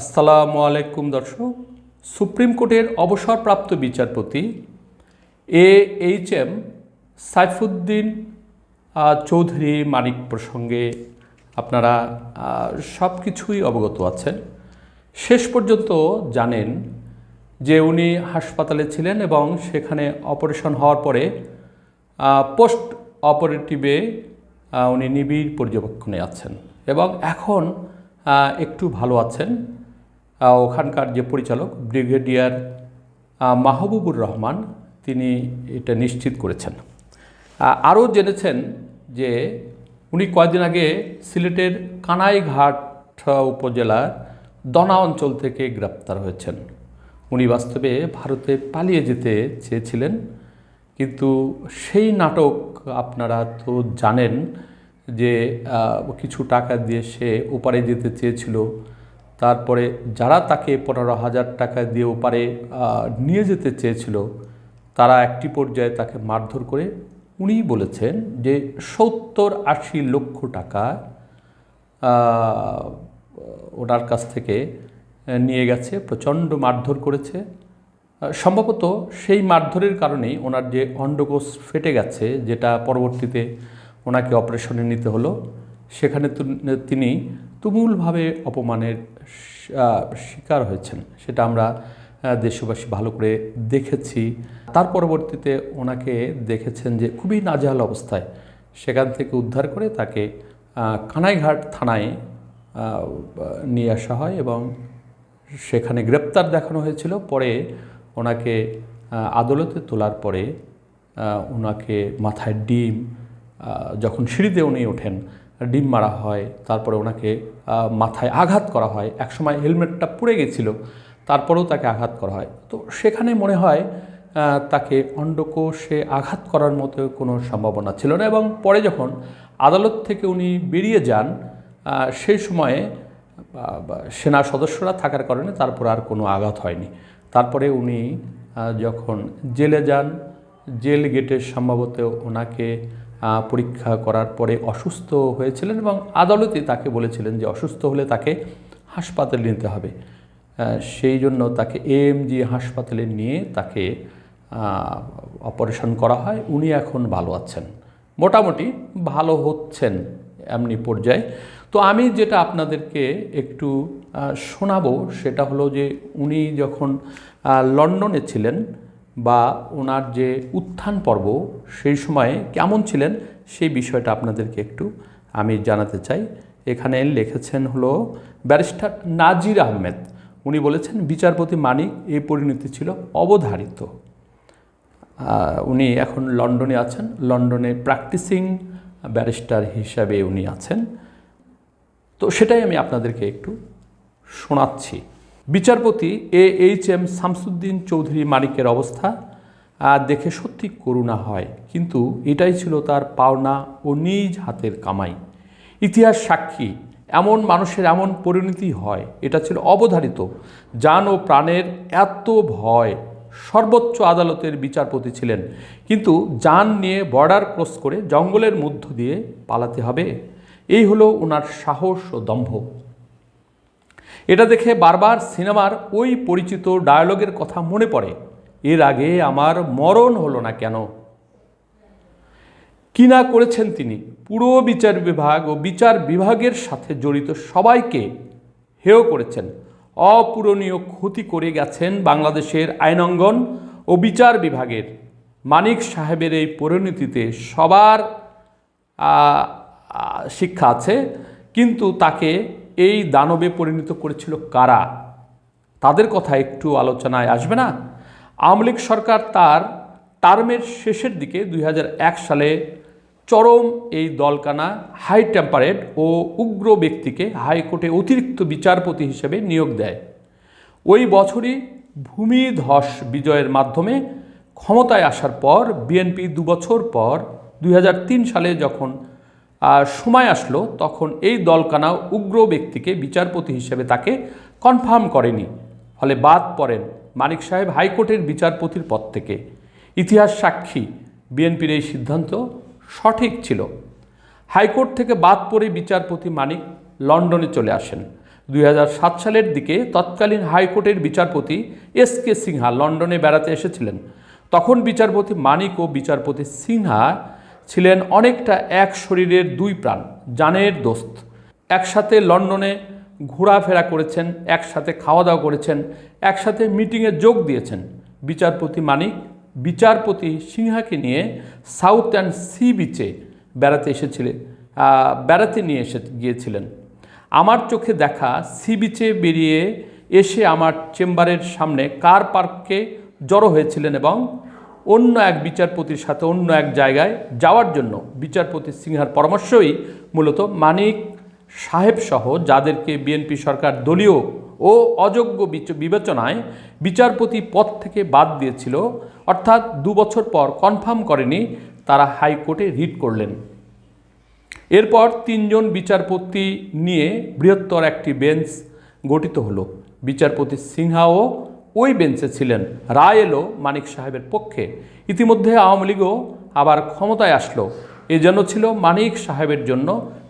আসসালামু আলাইকুম দর্শক। সুপ্রিম কোর্টের অবসরপ্রাপ্ত বিচারপতি A H M Saifuddin Chowdhury Manik প্রসঙ্গে আপনারা সব কিছুই অবগত আছেন। শেষ পর্যন্ত জানেন যে উনি হাসপাতালে ছিলেন এবং সেখানে অপারেশন হওয়ার পরে পোস্ট অপারেটিভে উনি নিবিড় পর্যবেক্ষণে আছেন এবং এখন একটু ভালো আছেন। ওখানকার যে পরিচালক, ব্রিগেডিয়ার মাহবুবুর রহমান, তিনি এটা নিশ্চিত করেছেন। আরও জেনেছেন যে উনি কয়েকদিন আগে সিলেটের কানাইঘাট উপজেলার দনা অঞ্চল থেকে গ্রেপ্তার হয়েছেন। উনি বাস্তবে ভারতে পালিয়ে যেতে চেয়েছিলেন, কিন্তু সেই নাটক আপনারা তো জানেন যে কিছু টাকা দিয়ে সে ওপারে যেতে চেয়েছিল। তারপরে যারা তাকে পনেরো হাজার টাকা দিয়ে ওপারে নিয়ে যেতে চেয়েছিল, তারা একটি পর্যায়ে তাকে মারধর করে উনি বলেছেন যে সত্তর আশি লক্ষ টাকা ওনার কাছ থেকে নিয়ে গেছে, প্রচণ্ড মারধর করেছে। সম্ভবত সেই মারধরের কারণেই ওনার যে অন্ডকোষ ফেটে গেছে, যেটা পরবর্তীতে ওনাকে অপারেশনে নিতে হলো, সেখানে তিনি তুমুলভাবে অপমানের শিকার হয়েছেন। সেটা আমরা দেশবাসী ভালো করে দেখেছি। তার পরবর্তীতে ওনাকে দেখেছেন যে খুবই নাজেহাল অবস্থায়। সেখান থেকে উদ্ধার করে তাকে কানাইঘাট থানায় নিয়ে আসা হয় এবং সেখানে গ্রেপ্তার দেখানো হয়েছিল। পরে ওনাকে আদালতে তোলার পরে ওনাকে মাথায় ডিম যখন সিঁড়িতে উনি ওঠেন ডিম মারা হয়, তারপরে ওনাকে মাথায় আঘাত করা হয়, একসময় হেলমেটটা পুড়ে গেছিল, তারপরেও তাকে আঘাত করা হয়। তো সেখানে মনে হয় তাকে অন্ডকোষে আঘাত করার মতো কোনো সম্ভাবনা ছিল না এবং পরে যখন আদালত থেকে উনি বেরিয়ে যান সেই সময়ে সেনা সদস্যরা থাকার কারণে তারপর আর কোনো আঘাত হয়নি। তারপরে উনি যখন জেলে যান, জেল গেটে সম্ভবত ওনাকে পরীক্ষা করার পরে অসুস্থ হয়েছিলেন এবং আদালতে তাকে বলেছিলেন যে অসুস্থ হলে তাকে হাসপাতালে নিতে হবে। সেই জন্য তাকে এএমজি হাসপাতালে নিয়ে তাকে অপারেশন করা হয়। উনি এখন ভালো আছেন। মোটামুটি ভালো হচ্ছেন এমনি পর্যায়ে। তো আমি যেটা আপনাদেরকে একটু শোনাবো সেটা হলো যে উনি যখন লন্ডনে ছিলেন বা ওনার যে উত্থান পর্ব সেই সময়ে কেমন ছিলেন সেই বিষয়টা আপনাদেরকে একটু আমি জানাতে চাই। এখানে লিখেছেন হলো, ব্যারিস্টার নাজির আহমেদ। উনি বলেছেন, বিচারপতি মানিক এই পরিণতি ছিল অবধারিত। উনি এখন লন্ডনে আছেন। লন্ডনে প্র্যাকটিসিং ব্যারিস্টার হিসাবে উনি আছেন। তো সেটাই আমি আপনাদেরকে একটু শোনাচ্ছি। বিচারপতি A H M Shamsuddin Chowdhury মানিকের অবস্থা দেখে সত্যি করুণা হয়। কিন্তু এটাই ছিল তার পাওনা ও নিজ হাতের কামাই। ইতিহাস সাক্ষী, এমন মানুষের এমন পরিণতি হয়, এটা ছিল অবধারিত। যান ও প্রাণের এত ভয়, সর্বোচ্চ আদালতের বিচারপতি ছিলেন। কিন্তু যান নিয়ে বর্ডার ক্রস করে জঙ্গলের মধ্য দিয়ে পালাতে হবে। এই হলো ওনার সাহস ও দম্ভ। এটা দেখে বারবার সিনেমার ওই পরিচিত ডায়ালগের কথা মনে পড়ে, এর আগে আমার মরণ হলো না কেন? কি না করেছেন তিনি? পুরো বিচার বিভাগ ও বিচার বিভাগের সাথে জড়িত সবাইকে হেয় করেছেন। অপূরণীয় ক্ষতি করে গেছেন বাংলাদেশের আইনঙ্গন ও বিচার বিভাগের। মানিক সাহেবের এই পরিণতিতে সবার শিক্ষা আছে, কিন্তু তাকে এই দানবে পরিণত করেছিল কারা? তাদের কথা একটু আলোচনায় আসবে না? আওয়ামী লীগ সরকার তার টার্মের শেষের দিকে দুই হাজার এক সালে চরম এই দলকানা, হাই টেম্পারেট ও উগ্র ব্যক্তিকে হাইকোর্টে অতিরিক্ত বিচারপতি হিসেবে নিয়োগ দেয়। ওই বছরই ভূমিধস বিজয়ের মাধ্যমে ক্ষমতায় আসার পর, বিএনপি দুবছর পর দু হাজার তিন সালে যখন সময় আসলো তখন এই দলকানা উগ্র ব্যক্তিকে বিচারপতি হিসেবে তাকে কনফার্ম করেনি। ফলে বাদ পড়েন মানিক সাহেব হাইকোর্টের বিচারপতির পদ থেকে। ইতিহাস সাক্ষী, বিএনপির এই সিদ্ধান্ত সঠিক ছিল। হাইকোর্ট থেকে বাদ পড়ে বিচারপতি মানিক লন্ডনে চলে আসেন। দুই হাজার সাত সালের দিকে তৎকালীন হাইকোর্টের বিচারপতি এস কে সিনহা লন্ডনে বেড়াতে এসেছিলেন। তখন বিচারপতি মানিক ও বিচারপতি সিনহা ছিলেন অনেকটা এক শরীরের দুই প্রাণ, জানের দোস্ত। একসাথে লন্ডনে ঘোরাফেরা করেছেন, একসাথে খাওয়া দাওয়া করেছেন, একসাথে মিটিংয়ে যোগ দিয়েছেন। বিচারপতি মানিক, বিচারপতি সিংহাকে নিয়ে সাউথ অ্যান্ড সি বিচে বেড়াতে এসেছিলেন বেড়াতে নিয়ে এসে গিয়েছিলেন। আমার চোখে দেখা সি বিচে বেরিয়ে এসে আমার চেম্বারের সামনে কার পার্ককে জড়ো হয়েছিলেন এবং অন্য এক বিচারপতির সাথে অন্য এক জায়গায় যাওয়ার জন্য বিচারপতি সিংহার পরামর্শই মূলত মানিক সাহেব সহ যাদেরকে বিএনপি সরকার দলীয় ও অযোগ্য বিচ- বিবেচনায় বিচারপতি পদ থেকে বাদ দিয়েছিল, অর্থাৎ দু বছর পর কনফার্ম করেনি, তারা হাইকোর্টে রিট করলেন। এরপর তিনজন বিচারপতি নিয়ে বৃহত্তর একটি বেঞ্চ গঠিত হলো। বিচারপতি সিনহাও ওই বেঞ্চে ছিলেন রায় এলো মানিক সাহেবের পক্ষে। ইতিমধ্যে আওয়ামী লীগও আবার ক্ষমতায় আসলো। এ যেন ছিল মানিক সাহেবের জন্য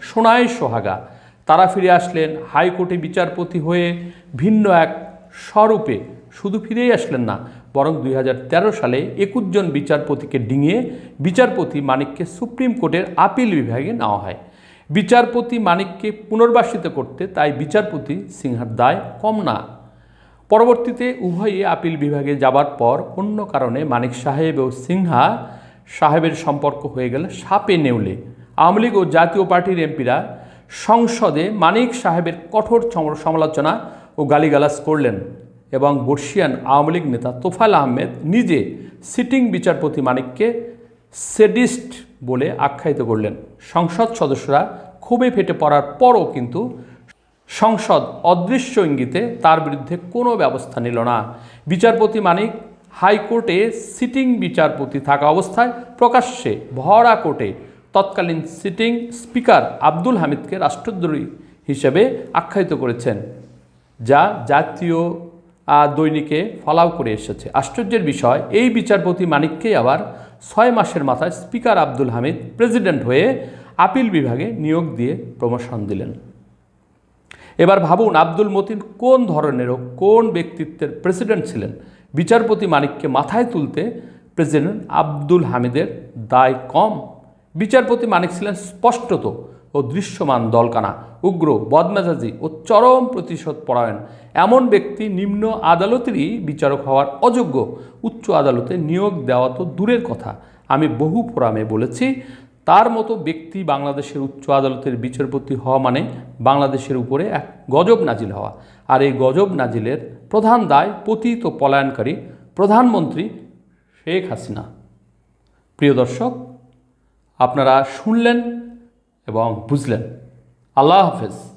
সোনায় সোহাগা। তারা ফিরে আসলেন হাইকোর্টে বিচারপতি হয়ে ভিন্ন এক স্বরূপে। শুধু ফিরেই আসলেন না, বরং দুই হাজার তেরো সালে একুশ জন বিচারপতিকে ডিঙিয়ে বিচারপতি মানিককে সুপ্রিম কোর্টের আপিল বিভাগে নেওয়া হয়। বিচারপতি মানিককে পুনর্বাসিত করতে তাই বিচারপতি সিংহার দায় কম না। পরবর্তীতে উভয়ে আপিল বিভাগে যাবার পর অন্য কারণে মানিক সাহেব ও সিনহা সাহেবের সম্পর্ক হয়ে গেল সাপে নেউলে। আওয়ামী লীগ ও জাতীয় পার্টির এমপিরা সংসদে মানিক সাহেবের কঠোর সমালোচনা ও গালিগালাজ করলেন এবং বর্ষিয়ান আওয়ামী লীগ নেতা তোফাল আহমেদ নিজে সিটিং বিচারপতি মানিককে সেডিস্ট বলে আখ্যায়িত করলেন। সংসদ সদস্যরা ক্ষোভে ফেটে পড়ার পরও কিন্তু সংসদ অদৃশ্য ইঙ্গিতে তার বিরুদ্ধে কোনো ব্যবস্থা নিল না। বিচারপতি মানিক, হাইকোর্টে সিটিং বিচারপতি থাকা অবস্থায় প্রকাশ্যে ভরা কোর্টে তৎকালীন সিটিং স্পিকার আব্দুল হামিদকে রাষ্ট্রদ্রোহী হিসেবে আখ্যায়িত করেছেন, যা জাতীয় দৈনিকে ফলাও করে এসেছে। আশ্চর্যের বিষয়, এই বিচারপতি মানিককেই আবার ছয় মাসের মাথায় স্পিকার আব্দুল হামিদ প্রেসিডেন্ট হয়ে আপিল বিভাগে নিয়োগ দিয়ে প্রমোশন দিলেন। এবার ভাবুন আব্দুল মতিন কোন ধরনের কোন ব্যক্তিত্বের প্রেসিডেন্ট ছিলেন? বিচারপতি মানিককে মাথায় তুলতে প্রেসিডেন্ট আব্দুল হামিদের দায় কম। বিচারপতি মানিক ছিলেন স্পষ্টত ও দৃশ্যমান দলকানা, উগ্র, বদমেজাজি ও চরম প্রতিশোধ পরায়ণ। এমন ব্যক্তি নিম্ন আদালতেরই বিচারক হওয়ার অযোগ্য। উচ্চ আদালতে নিয়োগ দেওয়া তো দূরের কথা। আমি বহু ফোরামে বলেছি তার মতো ব্যক্তি বাংলাদেশের উচ্চ আদালতের বিচারপতি হওয়া মানে বাংলাদেশের উপরে এক গজব নাজিল হওয়া। আর এই গজব নাজিলের প্রধান দায় পতিত পলায়নকারী প্রধানমন্ত্রী শেখ হাসিনা। প্রিয় দর্শক, আপনারা শুনলেন এবং বুঝলেন। আল্লাহ হাফেজ।